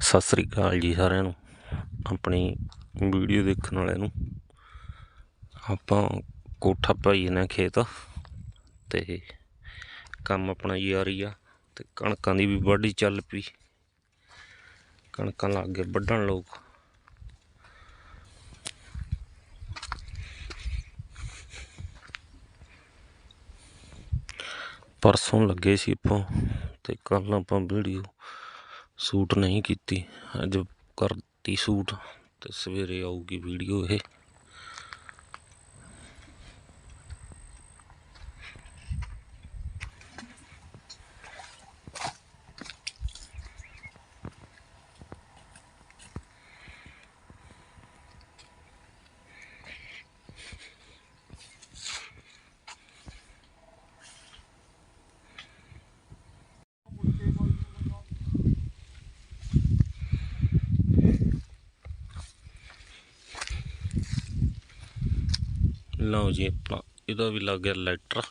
ਸਤਿ ਸ੍ਰੀ ਅਕਾਲ ਜੀ ਸਾਰਿਆਂ ਨੂੰ, ਆਪਣੀ ਵੀਡੀਓ ਦੇਖਣ ਵਾਲਿਆਂ ਨੂੰ। ਆਪਾਂ ਕੋਠਾ ਭਾਈ ਨੇ ਖੇਤ ਤੇ ਕੰਮ ਆਪਣਾ ਹੀ ਆ ਰਹੀ ਆ ਤੇ ਕਣਕਾਂ ਦੀ ਵੀ ਵਾਢੀ ਚੱਲ ਪਈ। ਕਣਕਾਂ ਲੱਗ ਗਏ ਵੱਢਣ ਲੋਕ। ਪਰਸੋਂ ਲੱਗੇ ਸੀ ਆਪਾਂ ਤੇ ਕੱਲ ਆਪਾਂ ਵੀਡੀਓ ਸ਼ੂਟ ਨਹੀਂ ਕੀਤੀ। ਅੱਜ ਕਰਤੀ ਸ਼ੂਟ ਅਤੇ ਸਵੇਰੇ ਆਊਗੀ ਵੀਡੀਓ ਇਹ। ਲਓ ਜੀ ਆਪਣਾ ਇਹਦਾ ਵੀ ਲੱਗ ਗਿਆ ਲੈਟਰ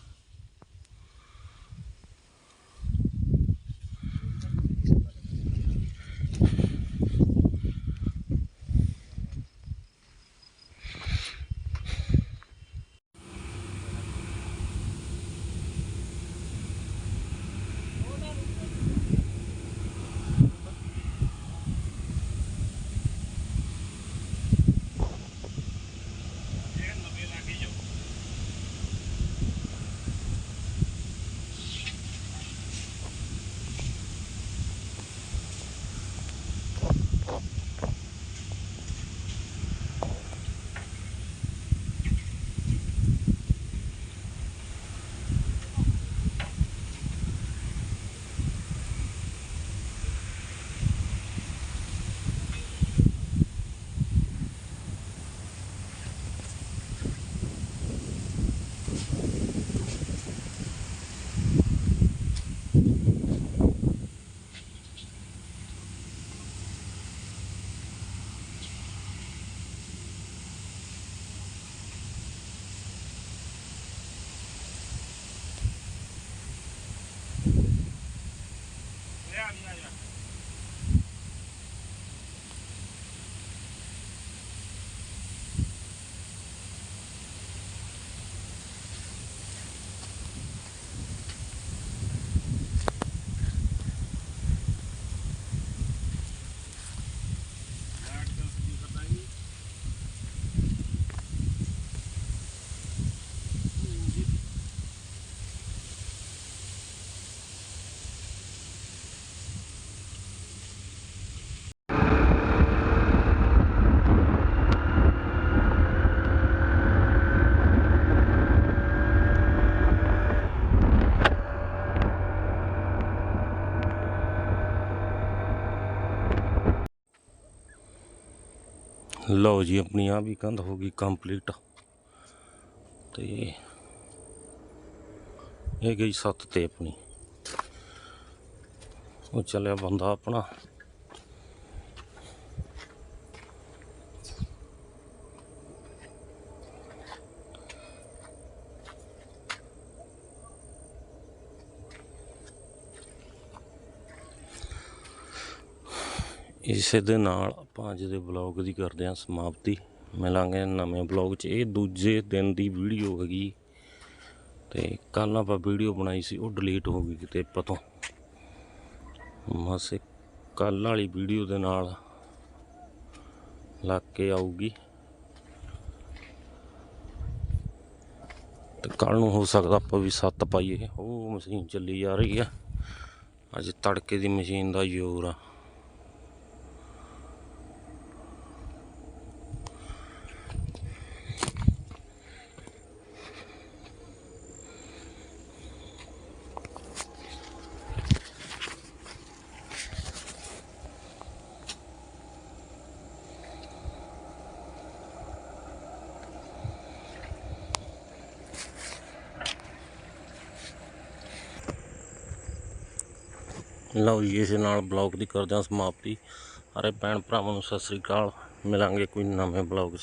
ਲਓ ਜੀ, ਆਪਣੀ ਆ ਵੀ ਕੰਧ ਹੋ ਗਈ ਕੰਪਲੀਟ ਤੇ ਇਹ ਗਈ ਸੱਤ ਤੇ ਆਪਣੀ। ਉਹ ਚੱਲਿਆ ਬੰਦਾ ਆਪਣਾ। ਇਸੇ ਦੇ ਨਾਲ ਆਪਾਂ ਅੱਜ ਦੇ ਬਲੌਗ ਦੀ ਕਰਦੇ ਹਾਂ ਸਮਾਪਤੀ। ਮਿਲਾਂਗੇ ਨਵੇਂ ਬਲੌਗ 'ਚ। ਇਹ ਦੂਜੇ ਦਿਨ ਦੀ ਵੀਡੀਓ ਹੈਗੀ। ਤੇ ਕੱਲ ਆਪਾਂ ਵੀਡੀਓ ਬਣਾਈ ਸੀ, ਉਹ ਡਿਲੀਟ ਹੋ ਗਈ ਕਿਤੇ ਪਤੋਂ ਮਾਸੇ ਕੱਲ ਵਾਲੀ ਵੀਡੀਓ ਦੇ ਨਾਲ ਲੱਗ ਕੇ ਆਊਗੀ। ਤੇ ਕੱਲ ਨੂੰ ਹੋ ਸਕਦਾ ਆਪਾਂ ਵੀ ਸੱਤ ਪਾਈਏ। ਉਹ ਮਸ਼ੀਨ ਚੱਲੀ ਜਾ ਰਹੀ ਆ। ਅੱਜ ਤੜਕੇ ਦੀ ਮਸ਼ੀਨ ਦਾ ਜ਼ੋਰ ਆ। ਲਓ ਜੀ, ਇਸ ਨਾਲ ਬਲੌਗ ਦੀ ਕਰਦੇ ਹਾਂ ਸਮਾਪਤੀ। ਸਾਰੇ ਭੈਣ ਭਰਾਵਾਂ ਨੂੰ ਸਤਿ ਸ੍ਰੀ ਅਕਾਲ। ਮਿਲਾਂਗੇ ਕੋਈ ਨਵੇਂ ਬਲੌਗ 'ਚ।